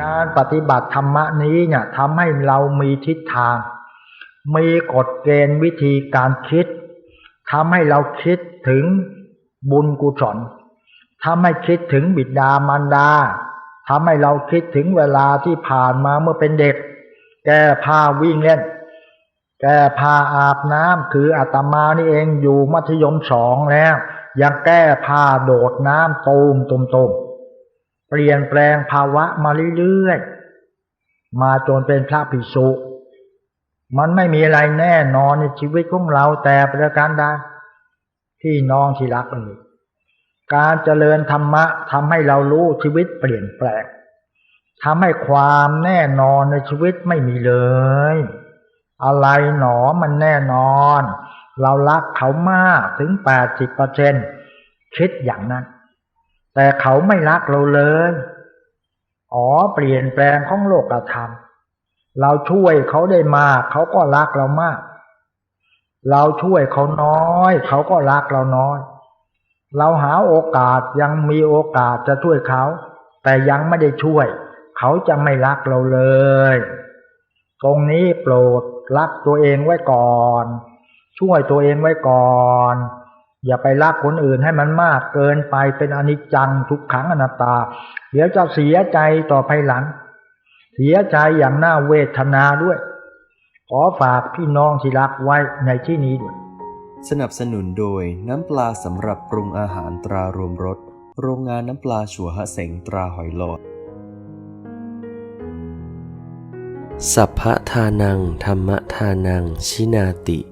การปฏิบัติธรรมนี้เนี่ยทำให้เรามีทิศทาง มีกฎเกณฑ์วิธีการคิดทำให้เราคิดถึงบุญกุศลทำให้คิดถึงบิดามารดาทำให้เราคิดถึงเวลาที่ผ่านมาเมื่อเป็นเด็ก แก้ผ้าวิ่งเล่น แก้ผ้าอาบน้ำคืออาตมานี่เองอยู่มัธยมสองแล้ว ยังแก้ผ้าโดดน้ำตูมตุมตุม เปลี่ยนแปลงภาวะมาเรื่อยๆ มาจนเป็นพระภิกษุ มันไม่มีอะไรแน่นอนในชีวิตของเราแต่ประการใดที่น้องที่รักเลยการเจริญธรรมะทำให้เรารู้ชีวิตเปลี่ยนแปลงทำให้ความแน่นอนในชีวิตไม่มีเลย อะไรหนอมันแน่นอน เรารักเขามากถึงแปดสิบเปอร์เซ็นคิดอย่างนั้น แต่เขาไม่รักเราเลย อ๋อเปลี่ยนแปลงของโลกธรรม เราช่วยเขาได้มาก เขาก็รักเรามาก เราช่วยเขาน้อย เขาก็รักเราน้อย เราหาโอกาสยังมีโอกาสจะช่วยเขา แต่ยังไม่ได้ช่วย เขาจะไม่รักเราเลย ตรงนี้โปรดรักตัวเองไว้ก่อน ช่วยตัวเองไว้ก่อน อย่าไปรักคนอื่นให้มันมากเกินไปเป็นอนิจจังทุกขังอนัตตา เดี๋ยวจะเสียใจต่อภายหลัง เสียใจอย่างน่าเวทนาด้วย ขอฝากพี่น้องที่รักไว้ในที่นี้ด้วย สนับสนุนโดยน้ำปลาสำหรับปรุงอาหารตรารวมรสโรงงานน้ำปลาชัวหะเสงตราหอยหลอด สัพพะทานัง ธรรมทานัง ชินาติ